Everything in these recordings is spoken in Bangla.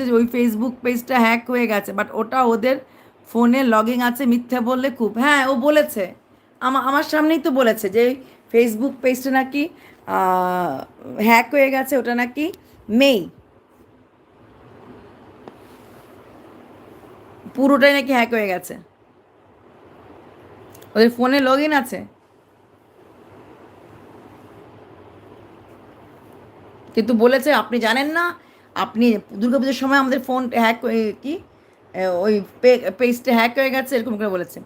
বলেছে যে ওই ফেসবুক পেজটা হ্যাক হয়ে গেছে বাট ওটা ওদের ফোনে লগিং আছে মিথ্যা বললে খুব। হ্যাঁ ও বলেছে। আমার আমার সামনেই তো বলেছে যে ফেসবুক পেজটা নাকি হ্যাক হয়ে গেছে, ওটা নাকি মেই। পুরোটাই নাকি হ্যাক হয়ে গেছে। ওদের ফোনে লগ ইন আছে। কিন্তু বলেছে, আপনি জানেন না আপনি দুর্গাপুজোর সময় আমাদের ফোন হ্যাক কি? ওই পেজটা হ্যাক হয়ে গেছে, এরকম করে বলেছে।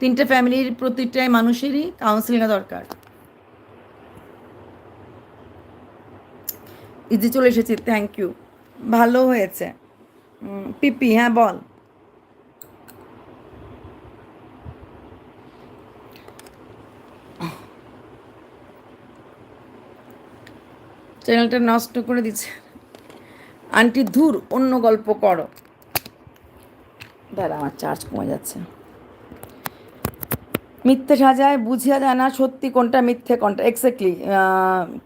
তিনটে ফ্যামিলির প্রতিটাই মানুষেরই কাউন্সিলিংয়ে দরকার। ইজি চলে এসেছি থ্যাংক ইউ ভালো হয়েছে। পিপি হ্যাঁ বল। চ্যানেলটা নষ্ট করে দিচ্ছে। আন্টি ধুর অন্য গল্প করো। দাঁড়া আমার চার্জ কমে যাচ্ছে। মিথ্যে সাজায় বুঝিয়া যায় না সত্যি কোনটা মিথ্যে কোনটা। এক্স্যাক্টলি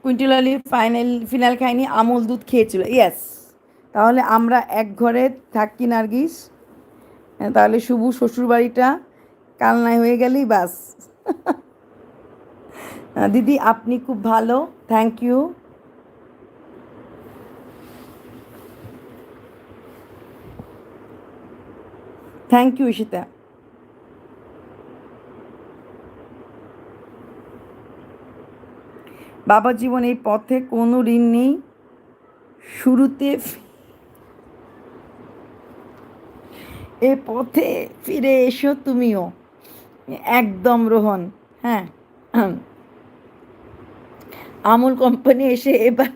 কুইন্টিলালি ফাইনাল ফিনাল খাইনি আমুল দুধ খেয়েছিল। ইয়েস তাহলে আমরা এক ঘরে থাকি নার্গিস। হ্যাঁ, তাহলে শুভ শ্বশুরবাড়িটা কালনায় হয়ে গেলেই বাস। দিদি আপনি খুব ভালো। Thank you thank you Ishita বাবা জীবন এই পথে কোনো ঋণ নেই। শুরুতে এ পথে ফিরে এসো তুমিও। একদম রোহন হ্যাঁ। আমুল কোম্পানি এসে এবার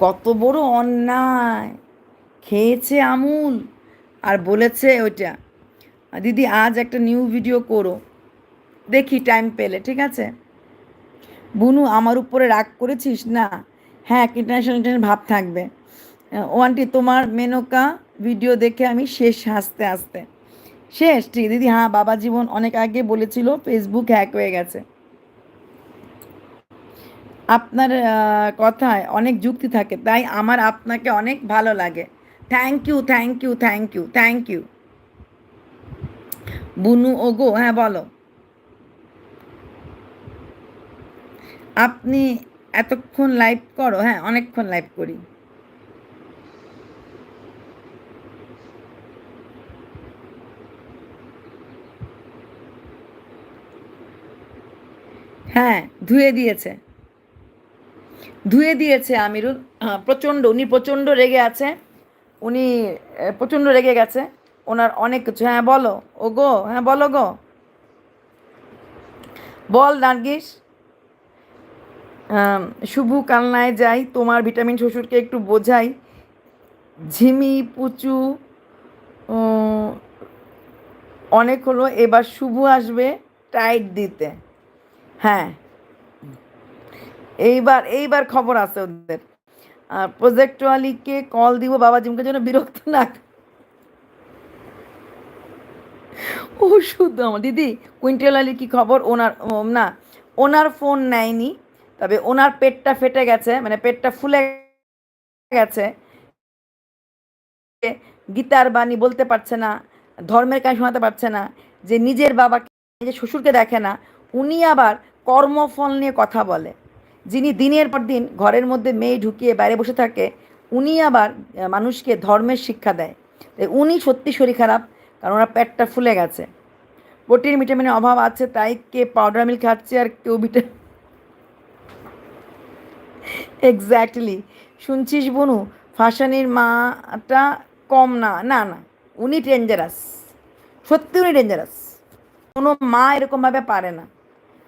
কত বড় অন্যায়। খেয়েছে আমুল। আর বলেছে ওইটা দিদি, আজ একটা নিউ ভিডিও করো, দেখি টাইম পেলে, ঠিক আছে? বুনু, আমার উপরে রাগ করেছিস না? হ্যাঁ ইন্টারন্যাশনাল ভাব থাকবে। ও আন্টি তোমার মেনকা ভিডিও দেখে আমি শেষ, হাসতে হাসতে। শেষ? ঠিক, দিদি হ্যাঁ বাবা জীবন অনেক আগে বলেছিল ফেসবুক হ্যাক হয়ে গেছে। আপনার কথায় অনেক যুক্তি থাকে, তাই আমার আপনাকে অনেক ভালো লাগে। Thank you thank you thank you thank you বুনু ওগো হ্যাঁ বলো। আপনি এতক্ষণ লাইভ করো হ্যাঁ অনেকক্ষণ লাইভ করি। হ্যাঁ ধুয়ে দিয়েছে। ধুয়ে দিয়েছে আমিরুল। প্রচণ্ড, উনি প্রচণ্ড রেগে আছে। উনি প্রচণ্ড রেগে গেছে। ওনার অনেক কিছু হ্যাঁ বলো। ও গো হ্যাঁ বলো গো। বল নার্গিস। শুভু কালনায় যাই, তোমার ভিটামিন শ্বশুরকে একটু বোঝাই। ঝিমি, পুচু অনেক হলো, এবার শুভ আসবে টাইট দিতে। হ্যাঁ। এইবার এইবার খবর আছে ওদের। আর প্রজেক্ট ওয়ালিকে কল দিব, বাবা জিমকে যেন বিরক্ত না। ও শুদ্ধ আমার। দিদি, কুইন্টেল আলী কি খবর? ওনার না, ওনার ফোন নেয়নি, তবে ওনার পেটটা ফেটে গেছে মানে পেটটা ফুলে গেছে। গীতার বাণী বলতে পারছে না, ধর্মের কাজ শোনাতে পারছে না, যে নিজের বাবাকে, নিজের শ্বশুরকে দেখে না, উনি আবার কর্মফল নিয়ে কথা বলে। যিনি দিনের পর দিন ঘরের মধ্যে মেয়ে ঢুকিয়ে বাইরে বসে থাকে, উনি আবার মানুষকে ধর্মের শিক্ষা দেয়। তাই উনি সত্যি শরীর খারাপ, কারণ ওনার পেটটা ফুলে গেছে। প্রোটিন, ভিটামিনের অভাব আছে, তাই কে পাউডার মিল্ক খাচ্ছে আর কেউ ভিটামিন এক্স্যাক্টলি শুনছিস বনু? ফাঁসানির মাটা কম না না না। উনি ডেঞ্জারাস সত্যি উনি ডেঞ্জারাস কোনো মা এরকমভাবে পারে না।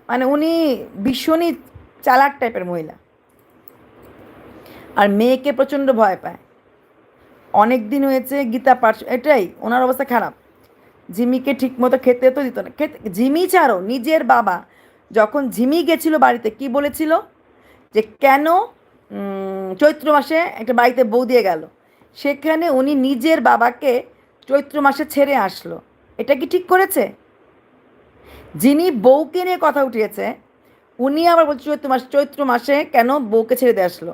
মানে উনি ভীষণই চালাক টাইপের মহিলা। আর মেয়েকে প্রচণ্ড ভয় পায়। অনেক দিন হয়েছে গীতা পাঠ এটাই, ওনার অবস্থা খারাপ। জিমিকে ঠিক মতো খেতে তো দিত না। খেতে জিমি ছাড়ো, নিজের বাবা। যখন ঝিমি গেছিল বাড়িতে, কি বলেছিল? যে কেন চৈত্র মাসে একটা বাড়িতে বউ দিয়ে গেল। সেখানে উনি নিজের বাবাকে চৈত্র মাসে ছেড়ে আসলো। এটা কি ঠিক করেছে? যিনি বউকে নিয়ে কথা উঠিয়েছে উনি আবার বলছিল চৈত্র মাস চৈত্র মাসে কেন বউকে ছেড়ে দিয়ে আসলো?